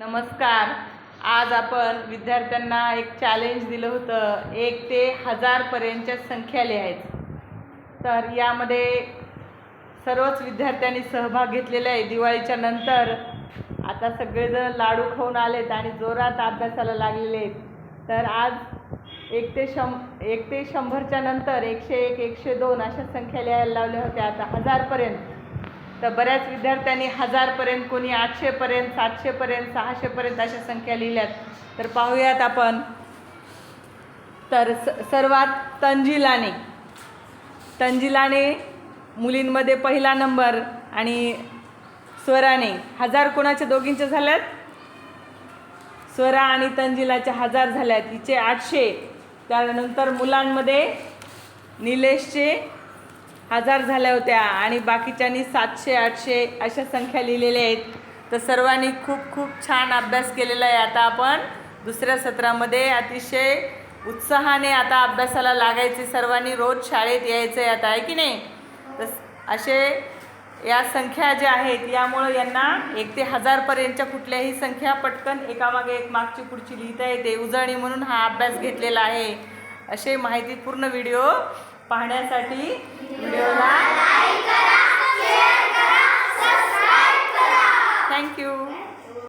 नमस्कार. आज आपण विद्यार्थ्यांना एक चॅलेंज दिलं होतं. एक ते हजारपर्यंतच्या संख्या लिहायचं. तर यामध्ये सर्वच विद्यार्थ्यांनी सहभाग घेतलेला आहे. दिवाळीच्या नंतर आता सगळेजण लाडू खाऊन आलेत आणि जोरात अभ्यासाला लागलेले आहेत. तर आज एक ते शं एक ते शंभरच्या नंतर एकशे एक एकशे दोन अशा संख्या लिहायला लावल्या होत्या. आता हजारपर्यंत तर बऱ्याच विद्यार्थ्यांनी हजारपर्यंत कोणी आठशेपर्यंत सातशेपर्यंत सहाशेपर्यंत अशा संख्या लिहिल्यात. तर पाहूयात आपण. तर स सर्वात तंजिलाने. तंजिलाने मुलींमध्ये पहिला नंबर आणि स्वराने. हजार कोणाच्या दोघींच्या झाल्यात? स्वरा आणि तंजिलाच्या हजार झाल्यात. हिचे आठशे. त्यानंतर मुलांमध्ये निलेशचे हजार झाल्या होत्या आणि बाकीच्यांनी सातशे आठशे अशा संख्या लिहिलेल्या आहेत. तर सर्वांनी खूप खूप छान अभ्यास केलेला आहे. आता आपण दुसऱ्या सत्रामध्ये अतिशय उत्साहाने आता अभ्यासाला लागायचे. सर्वांनी रोज शाळेत यायचं आहे आता आहे की नाही? तर असे या संख्या ज्या आहेत यामुळं यांना एक ते हजारपर्यंतच्या कुठल्याही संख्या पटकन एकामागे एक मागची पुढची लिहिता येते. उजळणी म्हणून हा अभ्यास घेतलेला आहे. असे माहितीपूर्ण व्हिडिओ पाहण्यासाठी व्हिडिओला थँक्यू